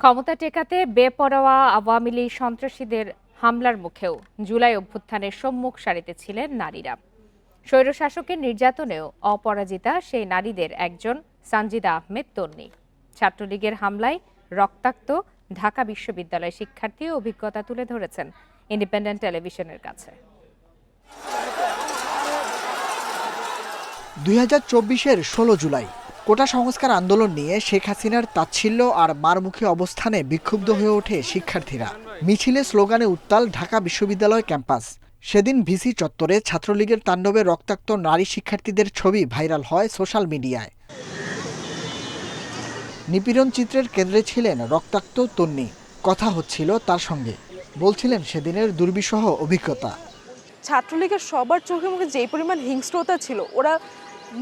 ক্ষমতা টেকাতে বেপরোয়া আওয়ামী লীগ সন্ত্রাসীদের হামলার মুখেও জুলাই অভ্যুত্থানের সম্মুখ সারিতে ছিলেন নারীরা। স্বৈরশাসকের নির্যাতনেও অপরাজিতা সেই নারীদের একজন সানজিদা আহমেদ তন্নি। ছাত্রলীগের হামলায় রক্তাক্ত ঢাকা বিশ্ববিদ্যালয় শিক্ষার্থী অভিজ্ঞতা তুলে ধরেছেন ইন্ডিপেন্ডেন্ট টেলিভিশনের কাছে। দুই হাজার চব্বিশের ষোলো জুলাই কোটা সংস্কার আন্দোলন নিয়ে শেখ হাসিনার তাচ্ছিল্য আর মারমুখী অবস্থানে বিক্ষুব্ধ হয়ে ওঠে শিক্ষার্থীরা। মিছিলে স্লোগানে উত্তাল ঢাকা বিশ্ববিদ্যালয় ক্যাম্পাস। সেদিন ভিসি চত্বরে ছাত্রলীগের তাণ্ডবে রক্তাক্ত নারী শিক্ষার্থীদের ছবি ভাইরাল হয় সোশ্যাল মিডিয়ায়। নিপীড়ন চিত্রের কেন্দ্রে ছিলেন রক্তাক্ত তন্নি। কথা হচ্ছিল তার সঙ্গে। বলছিলেন সেদিনের দুর্বিষহ অভিজ্ঞতা। ছাত্রলীগের সবার চোখে মুখে যে পরিমাণ হিংস্রতা ছিল, ওরা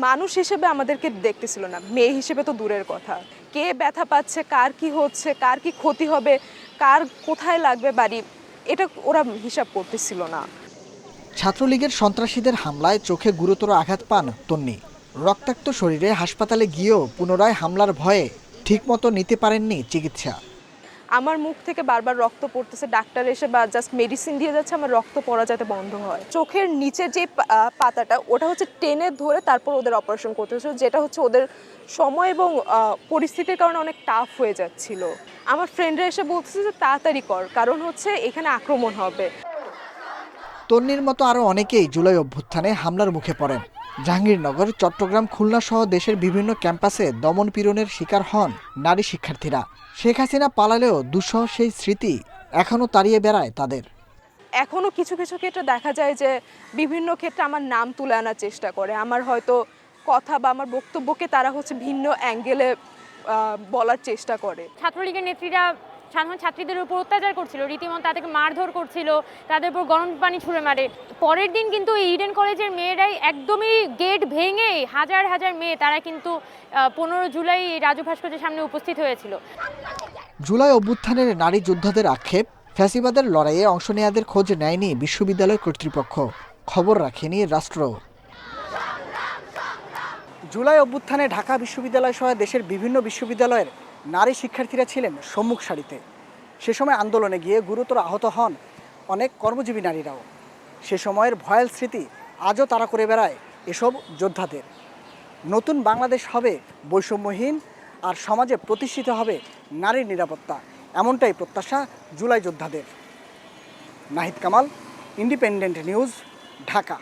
মানুষ হিসেবে আমাদেরকে দেখতেছিল না। মেয়ে হিসেবে তো দূরের কথা। কে ব্যথা পাচ্ছে, কার কি হচ্ছে, কার কি ক্ষতি হবে, কার কোথায় লাগবে বাড়ি, এটা ওরা হিসাব করতেছিল না। ছাত্রলীগের সন্ত্রাসীদের হামলায় চোখে গুরুতর আঘাত পান তন্নি। রক্তাক্ত শরীরে হাসপাতালে গিয়েও পুনরায় হামলার ভয়ে ঠিকমতো নিতে পারেননি চিকিৎসা। আমার মুখ থেকে বারবার রক্ত পড়তেছে, ডাক্তার এসে বা জাস্ট মেডিসিন দিয়ে যাচ্ছে, আমার রক্ত পড়া যাতে বন্ধ হয়। চোখের নিচে যে পাতাটা, ওটা হচ্ছে টেনে ধরে তারপর ওদের অপারেশন করতে হচ্ছে যেটা হচ্ছে ওদের সময় এবং পরিস্থিতির কারণে অনেক টাফ হয়ে যাচ্ছিল। আমার ফ্রেন্ডরা এসে বলতেছে যে, তাড়াতাড়ি কর, কারণ হচ্ছে এখানে আক্রমণ হবে। তন্নির মতো আরও অনেকেই জুলাই অভ্যুত্থানে হামলার মুখে পড়েন। জাহাঙ্গীরনগর চট্টগ্রাম খুলনা সহ দেশের বিভিন্ন ক্যাম্পাসে দমন পীড়নের শিকার হন নারী শিক্ষার্থীরা। শেখ হাসিনা পালালেও দুঃসহ সেই স্মৃতি এখনও তাড়িয়ে বেড়ায় তাদের। এখনও কিছু কিছু ক্ষেত্রে দেখা যায় যে বিভিন্ন ক্ষেত্রে আমার নাম তুলে আনার চেষ্টা করে। আমার হয়তো কথা বা আমার বক্তব্যকে তারা হচ্ছে ভিন্ন অ্যাঙ্গেলে বলার চেষ্টা করে। ছাত্রলীগের নেত্রীরা সাধারণ ছাত্রীদের উপর অত্যাচার করছিল, রীতিমতো তাদেরকে মারধর করছিল, তাদের উপর গরম পানি ছুঁড়ে মারে। পরের দিন কিন্তু ইডেন কলেজের মেয়েরাই একদমই গেট ভেঙে হাজার হাজার মেয়ে, তারা কিন্তু পনেরো জুলাই রাজু ভাস্কর্যের সামনে উপস্থিত হয়েছিল। জুলাই অভ্যুত্থানের নারী যোদ্ধাদের আক্ষেপ, ফ্যাসিবাদের লড়াইয়ে অংশ নেয়াদের খোঁজ নেয়নি বিশ্ববিদ্যালয় কর্তৃপক্ষ। খবর রাখেনি রাষ্ট্র। জুলাই অভ্যুত্থানে ঢাকা বিশ্ববিদ্যালয় সহ দেশের বিভিন্ন বিশ্ববিদ্যালয়ের নারী শিক্ষার্থীরা ছিলেন সম্মুখ সারিতে। সে সময় আন্দোলনে গিয়ে গুরুতর আহত হন অনেক কর্মজীবী নারীরাও। সে সময়ের ভয়াল স্মৃতি আজও তারা করে বেড়ায় এসব যোদ্ধাদের। নতুন বাংলাদেশ হবে বৈষম্যহীন আর সমাজে প্রতিষ্ঠিত হবে নারীর নিরাপত্তা, এমনটাই প্রত্যাশা জুলাই যোদ্ধাদের। Nahid Kamal, Independent News, Dhaka.